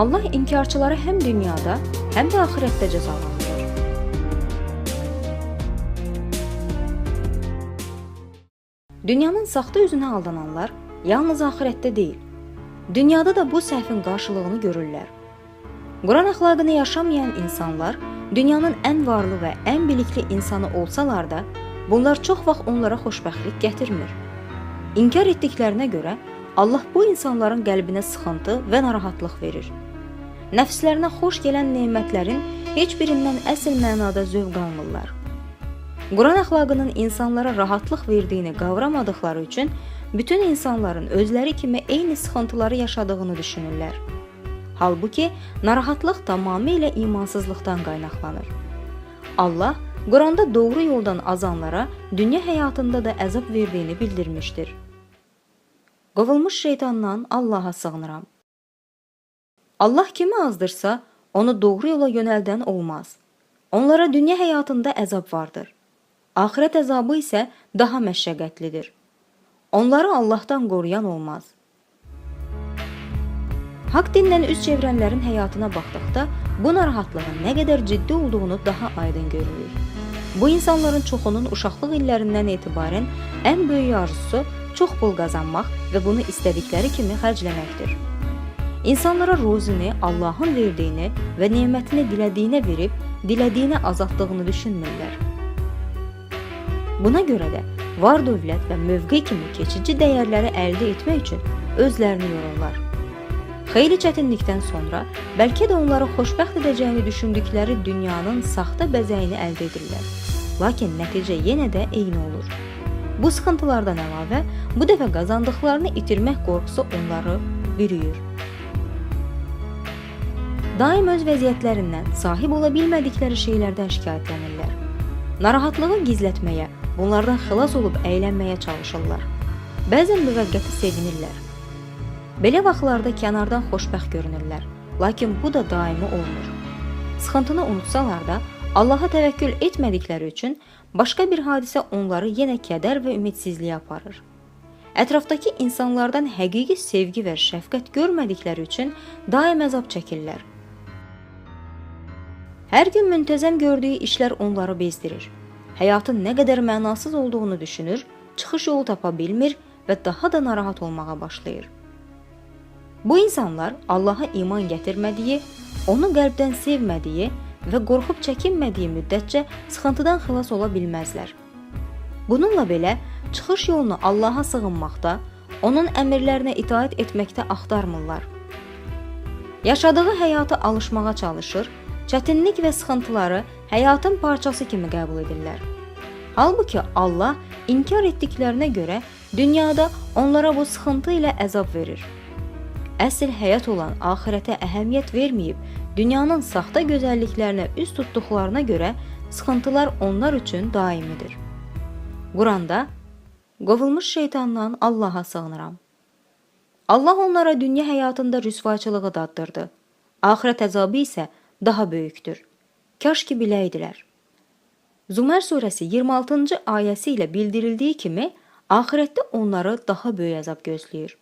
Allah inkarçıları həm dünyada, həm də axirətdə cəzalandırır. Dünyanın saxta üzünə aldananlar yalnız axirətdə deyil, dünyada da bu səhvin qarşılığını görürlər. Quran əxlaqını yaşamayan insanlar dünyanın ən varlı və ən bilikli insanı olsalar da, bunlar çox vaxt onlara xoşbəxtlik gətirmir. İnkar etdiklərinə görə Allah bu insanların qəlbinə sıxıntı və narahatlıq verir. Nəfslərinə xoş gələn nemətlərin heç birindən əsl mənada zövq almırlar. Quran əxlaqının insanlara rahatlıq verdiyini qavramadıkları üçün bütün insanların özləri kimi eyni sıxıntıları yaşadığını düşünürlər. Halbuki narahatlıq tamamilə imansızlıqdan qaynaqlanır. Allah Quranda doğru yoldan azanlara dünya həyatında da əzab verdiyini bildirmişdir. Qovulmuş şeytandan Allaha sığınıram. Allah kimi azdırsa, onu doğru yola yönəldən olmaz. Onlara dünya həyatında əzab vardır. Axirət əzabı isə daha məşəqqətlidir. Onları Allahdan qoruyan olmaz. Haqq dinlə üz çevirənlərin həyatına baxdıqda bu narahatlığın nə qədər ciddi olduğunu daha aydın görürük. Bu insanların çoxunun uşaqlıq illərindən etibarən ən böyük arzusu çox pul qazanmaq və bunu istədikləri kimi xərcləməkdir. İnsanlara ruzini Allahın verdiyini və nemətini dilədiyinə verib, dilədiyinə azaltdığını düşünmürlər. Buna görə də var dövlət və mövqe kimi keçici dəyərləri əldə etmək üçün özlərini yorurlar. Xeyli çətinlikdən sonra bəlkə də onları xoşbəxt edəcəyini düşündükləri dünyanın saxta bəzəyini əldə edirlər. Lakin nəticə yenə də eyni olur. Bu sıxıntılardan əlavə, bu dəfə qazandıqlarını itirmək qorxusu onları bürüyür. Daim öz vəziyyətlərindən, sahib ola bilmədikləri şeylərdən şikayətlənirlər. Narahatlığı gizlətməyə, bunlardan xilas olub əylənməyə çalışırlar. Bəzən müvəqqəti sevinirlər. Belə vaxtlarda kənardan xoşbəxt görünürlər, lakin bu da daimi olmur. Sıxıntını unutsalar da, Allaha təvəkkül etmədikləri üçün başqa bir hadisə onları yenə kədər və ümidsizliyə aparır. Ətrafdakı insanlardan həqiqi sevgi və şəfqət görmədikləri üçün daim əzab çəkirlər. Hər gün müntəzəm gördüyü işlər onları bezdirir. Həyatın nə qədər mənasız olduğunu düşünür, çıxış yolu tapa bilmir və daha da narahat olmağa başlayır. Bu insanlar Allaha iman gətirmədiyi, onu qəlbdən sevmədiyi və qorxub çəkinmədiyi müddətcə sıxıntıdan xilas ola bilməzlər. Bununla belə çıxış yolunu Allaha sığınmaqda, onun əmrlərinə itaat etməkdə axtarmırlar. Yaşadığı həyata alışmağa çalışır, çətinlik və sıxıntıları həyatın parçası kimi qəbul edirlər. Halbuki Allah inkar etdiklərinə görə dünyada onlara bu sıxıntı ilə əzab verir. Əsl həyat olan axirətə əhəmiyyət verməyib, dünyanın saxta gözəlliklərinə üz tutduqlarına görə sıxıntılar onlar üçün daimidir. Quranda qovulmuş şeytandan Allaha sığınıram. Allah onlara dünya həyatında rüsvaçılığı daddırdı. Axirət əzabı isə daha böyüktür. Kaşki bileydiler. Zumer suresi 26. ayəsi ilə bildirildiyi kimi, ahirətdə onları daha böyük əzab gözləyir.